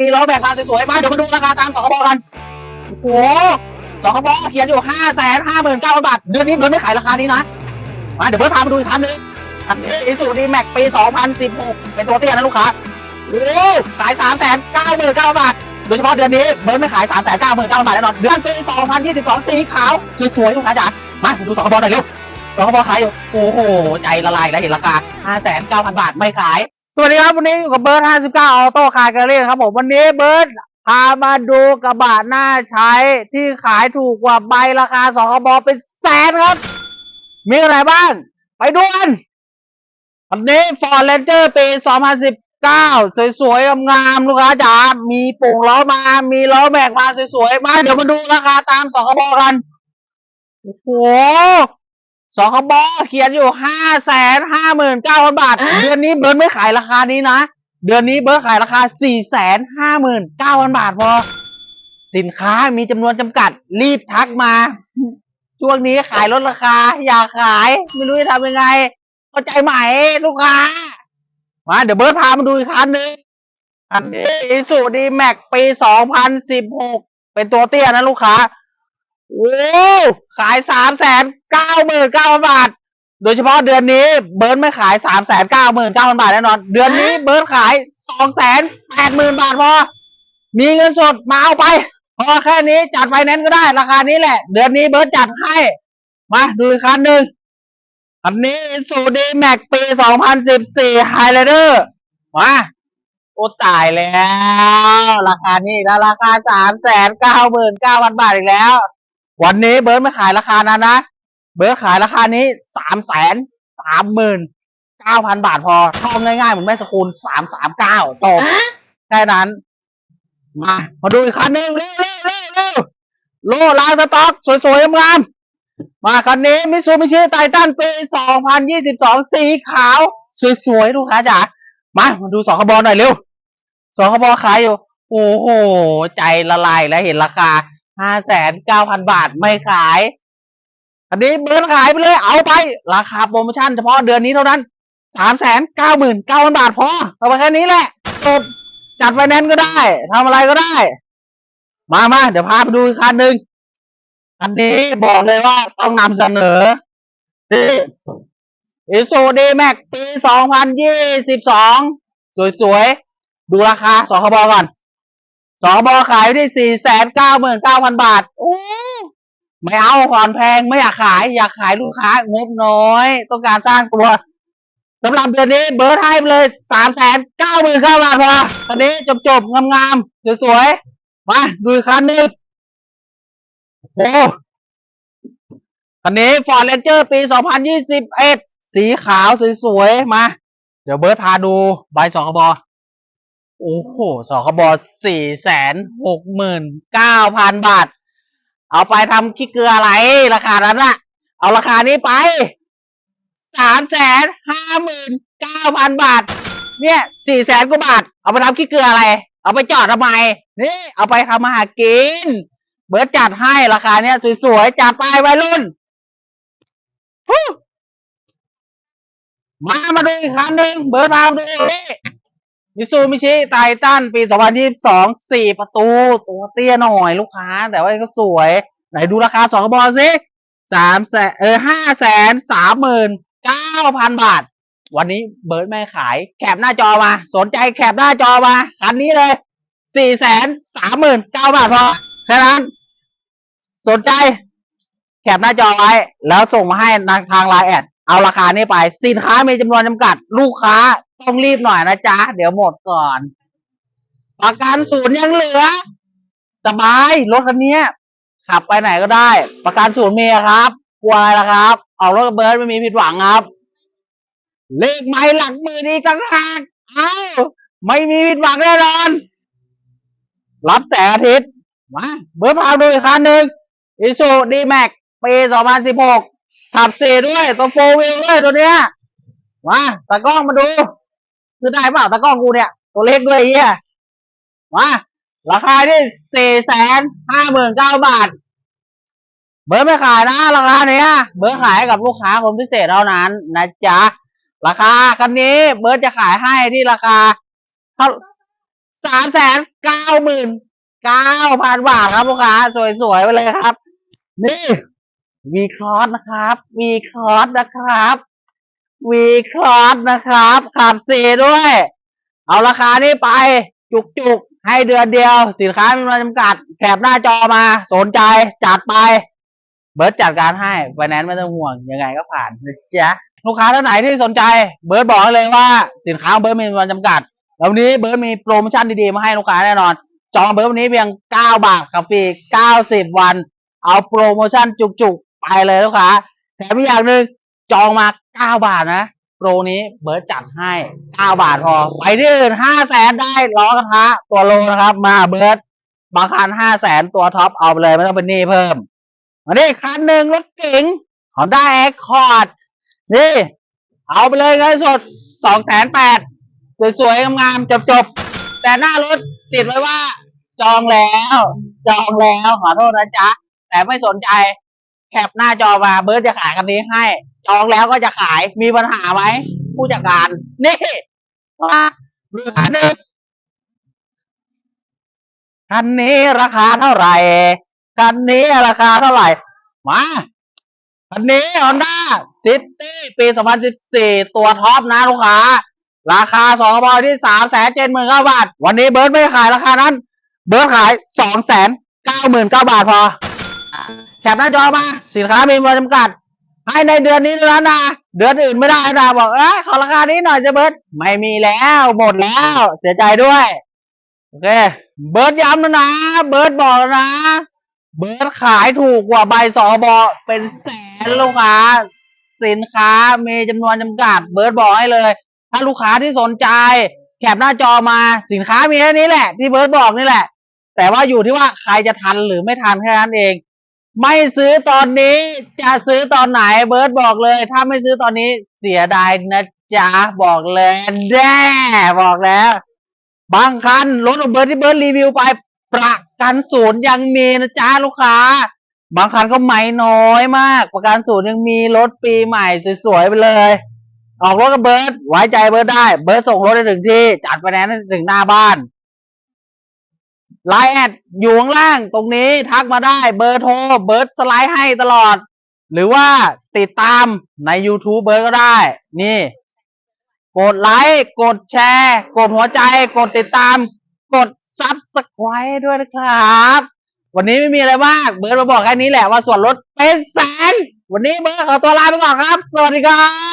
ปีล้อแบกมาสวยๆมาเดี๋ยวมาดูราคาตามสคบกันโอ้โหสคบเขียนอยู่ห้าแสนห้าหมื่นเก้าพันบาทเดือนนี้เบิร์ดไม่ขายราคานี้นะมาเดี๋ยวเบิร์ดพามาดูอีกคันหนึงคันนี้อีซูดีแม็กปี2016เป็นตัวเตี้ยนะลูกค้าโอ้ขายสามแสนเก้าหมื่นเก้าบาทโดยเฉพาะเดือนนี้เบิร์ดไม่ขายสามแสนเก้าหมื่นเก้าบาทแน่นอนเดือนปี2022สีขาวสวยๆลูกค้าจ๋ามาดูสคบหน่อยเร็วสคบขายอยู่โอ้โหใจละลายแล้วเห็นราคา5,900บาทไม่ขาย สวัสดีครับวันนี้อยู่กับเบิร์ด59ออโต้คาร์แกเร่ครับผมวันนี้เบิร์ดพามาดูกระบะหน้าใช้ที่ขายถูกกว่าใบราคาสคบเป็นแสนครับ มีอะไรบ้าง ไปดูกันวันนี้ Ford Ranger ปี2019 สวยๆงามๆลูกค้าจ๋ามีปุ่งล้อมา มีล้อแบกมาสวยๆมาเดี๋ยวมาดูราคาตามสคบกัน โอ้โห สคบเขียนอยู่ห้าแสนห้าหมื่นเก้าพันบาท เดือนนี้เบิร์ดไม่ขายราคานี้นะ เดือนนี้เบิร์ดขายราคาสี่แสนห้าหมื่นเก้าพันบาทพอ สินค้ามีจำนวนจำกัด รีบทักมา ช่วงนี้ขายลดราคา อยากขาย ไม่รู้จะทำยังไง เข้าใจไหมลูกค้า มาเดี๋ยวเบิร์ดพามาดูอีกคันหนึ่งอันนี้อิสุดีแม็กปีสองพันสิบหกเป็นตัวเตี้ยนะลูกค้า โอ้ขายสามแสนเก้าหมื่นเก้าพันบาท โดยเฉพาะเดือนนี้เบิร์ดไม่ขายสามแสนเก้าหมื่นเก้าพันบาทแน่นอน เดือนนี้เบิร์ดขายสองแสนแปดหมื่นบาทพอ มีเงินสดมาเอาไป พอแค่นี้จัดไฟแนนซ์ก็ได้ ราคานี้แหละ เดือนนี้เบิร์ดจัดให้ มาดูคันหนึ่งอันนี้สูดีแม็กปีสองพันสิบสี่ไฮไลเดอร์มาโอ้ตายแล้ว ราคานี้แล้วราคาสามแสนเก้าหมื่นเก้าพันบาทอีกแล้ว วันนี้เบิร์ดไม่ขายราคานั้นนะ เบิร์ดขายราคานี้สามแสนสามหมื่นเก้าพันบาทพอท่องง่ายๆเหมือนแม่สกุลสามสามเก้าจบแค่นั้น มามาดูอีกคันหนึ่งเร็วเร็วเร็วเร็วโลลางสต็อกสวยๆงามๆมาคันนี้มิซูมิชิไททันปีสองพันยี่สิบสองสีขาว สวยๆลูกค้าจ๋ามามาดูสองขบอหน่อยเร็วสองขบอขายอยู่ โอ้โห ใจละลายแล้วเห็นราคา ห้าแสนเก้าพันบาทไม่ขาย อันนี้เบิร์นขายไปเลย เอาไป ราคาโปรโมชั่นเฉพาะเดือนนี้เท่านั้นสามแสนเก้าหมื่นเก้าพันบาทพอเอาไปแค่นี้แหละจบจัดไฟแนนซ์ก็ได้ทำอะไรก็ได้ มามาเดี๋ยวพาไปดูอีกคันหนึ่งอันนี้บอกเลยว่าต้องนำเสนอนี่อิซูดีแม็กปีสองพันยี่สิบสองสวยๆ ดูราคาสคบก่อน สองบอขายอยู่ที่สี่แสนเก้าหมื่นเก้าพันบาทโอ้ไม่เอาผ่อนแพงไม่อยากขาย อยากขายลูกค้างบน้อย ต้องการสร้างตัวสำหรับเดือนนี้เบิร์ดให้ไปเลยสามแสนเก้าหมื่นเก้าบาทพอตอนนี้จบจบๆงามๆสวยๆมาดูอีกคันหนึงโอ้คันนี้ฟอร์เรนเจอร์ปีสองพันยี่สิบเอ็ดสีขาวสวยๆมา เดี๋ยวเบิร์ดพาดูใบสองกบอ โอ้โหสคบสี่แสนหกหมื่นเก้าพันบาท เอาไปทำขี้เกลืออะไร ราคานั้นอะเอาราคานี้ไปสามแสนห้าหมื่นเก้าพันบาท เนี่ยสี่แสนกว่าบาท เอาไปทำขี้เกลืออะไร เอาไปจอดทำไม นี่ เอาไปทำอาหากิน เบิร์ดจัดให้ราคาเนี้ยสวยๆจัดไปวัยรุ่นมามาดูอีกคันหนึ่งเบิร์ดพามาดูนี่ มิซูมิชิไททันปี 2022 4 ประตู ตัวเตี้ยหน่อยลูกค้า แต่ว่าก็สวย ไหนดูราคาสองกบอกสิสามแสนเออห้าแสนสามหมื่นเก้าพันบาท วันนี้เบิร์ดไม่ขาย แคปหน้าจอมา สนใจแคปหน้าจอมาคันนี้เลยสี่แสนสามหมื่นเก้าบาทพอแค่นั้น สนใจ แคปหน้าจอไว้ แล้วส่งมาให้ทางไลน์แอด เอาราคานี้ไป สินค้ามีจำนวนจำกัด ลูกค้าต้องรีบหน่อยนะจ๊ะ เดี๋ยวหมดก่อน ประกันศูนย์ยังเหลือ สบายรถคันนี้ขับไปไหนก็ได้ ประกันศูนย์มีครับ กลัวอะไรล่ะครับเอารถกับเบิร์ดไม่มีผิดหวังครับ เลขไม้หลักหมื่นอีกต่างหากเอ้าไม่มีผิดหวังแน่นอน รับแสงอาทิตย์มาเบิร์ดพาดูอีกคันหนึ่งอิสุดีแม็กปี 2016 ขับเซด้วย ตัวโฟวิลด้วยตัวเนี้ย มาตากล้องมาดูซื้อได้เปล่าตากล้องกูเนี่ย ตัวเล็กด้วยอ้เฮียมาราคาที่สี่แสนห้าหมื่นเก้าบาท เบอร์ไม่ขายนะ ราคาเนี้ย เบอร์ขายกับลูกค้าคนพิเศษเท่านั้นนะจ๊ะ ราคาคันนี้ เบอร์จะขายให้ที่ราคาเท่าสามแสนเก้าหมื่นเก้าพันบาทครับลูกค้า สวยๆไปเลยครับ นี่ วีคลอสนะครับวีคลอสนะครับวีคลอสนะครับ ขาดสีด้วย เอาราคานี้ไป จุกๆให้เดือนเดียว สินค้ามีจำกัดแคปหน้าจอมา สนใจจัดไป เบิร์ดจัดการให้ไฟแนนซ์ไม่ต้องห่วง ยังไงก็ผ่านนะจ๊ะลูกค้าท่านไหนที่สนใจ เบิร์ดบอกเลยว่า สินค้าของเบิร์ดมีจำนจำกัดแล้ววันนี้เบิร์ดมีโปรโมชั่นดีๆ มาให้ลูกค้าแน่นอน จองเบิร์ดวันนี้เพียง 9 บาทกับฟรี90 วัน เอาโปรโมชั่นจุกๆ ไปเลยลูกค้าแถมอีกอย่างหนึ่งจองมา 9 บาทนะ โปรนี้เบิร์ดจัดให้ 9 บาทพอ ไปที่อื่น5แสนได้ล้อกระทะตัวโลนะครับ มาเบิร์ดบางคัน5แสนตัวท็อปเอาไปเลยไม่ต้องเป็นหนี้เพิ่มอันนี้คันหนึ่งรถเก๋ง Honda Accord นี่เอาไปเลยเงินสดสองแสนแปดสวยๆงามๆจบๆ แต่หน้ารถติดไว้ว่า จองแล้ว จองแล้วขอโทษนะจ๊ะ แต่ไม่สนใจ แคปหน้าจอมาเบิร์ดจะขายคันนี้ให้ จองแล้วก็จะขายมีปัญหาไหมผู้จัดการ นี่มาดูคันหนึ่งคันนี้ราคาเท่าไหร่คันนี้ราคาเท่าไหร่ มาคันนี้ Honda City ปี 2014 ตัวท็อปนะลูกค้า ราคาสองบอที่สามแสนเจ็ดหมื่นเก้าบาท วันนี้เบิร์ดไม่ขายราคานั้น เบิร์ดขายสองแสนเก้าหมื่นเก้าบาทพอ แคปหน้าจอมา สินค้ามีจำนวนจำกัดให้ในเดือนนี้เท่านั้นนะเดือนอื่นไม่ได้นะบอกเอ้ยขอราคานี้หน่อยจะเบิร์ดไม่มีแล้วหมดแล้ว เสียใจด้วยโอเค เบิร์ดย้ำแล้วนะ เบิร์ดบอกแล้วนะ เบิร์ดขายถูกกว่าใบสอบอเป็นแสนลูกค้า สินค้ามีจำนวนจำกัด เบิร์ดบอกให้เลย ถ้าลูกค้าที่สนใจ แคปหน้าจอมาสินค้ามีแค่นี้แหละ ที่เบิร์ดบอกนี่แหละ แต่ว่าอยู่ที่ว่าใครจะทันหรือไม่ทันแค่นั้นเอง ไม่ซื้อตอนนี้จะซื้อตอนไหนเบิร์ดบอกเลย ถ้าไม่ซื้อตอนนี้เสียดายนะจ๊ะบอกเลยแน่บอกแล้ว บางคันรถของเบิร์ดที่เบิร์ดรีวิวไปประกันศูนย์ยังมีนะจ๊ะลูกค้า บางคันก็ไม่น้อยมาก ประกันศูนย์ยังมีรถปีใหม่สวยๆไปเลย ออกรถกับเบิร์ดไว้ใจเบิร์ดได้เบิร์ดส่งรถได้ถึงที่จัดไฟแนนถึงหน้าบ้าน ไลน์แอดอยู่ข้างล่างตรงนี้ทักมาได้เบอร์โทรเบิร์ดสไลด์ให้ตลอด หรือว่าติดตามใน YouTube เบิร์ดก็ได้ นี่ กดไลค์กดแชร์ กดหัวใจ กดติดตาม กดซับสไครต์ด้วยนะครับ วันนี้ไม่มีอะไรมาก เบิร์ดมาบอกแค่นี้แหละว่าส่วนลดเป็นแสน วันนี้เบิร์ดขอตัวลาไปก่อนครับ สวัสดีครับ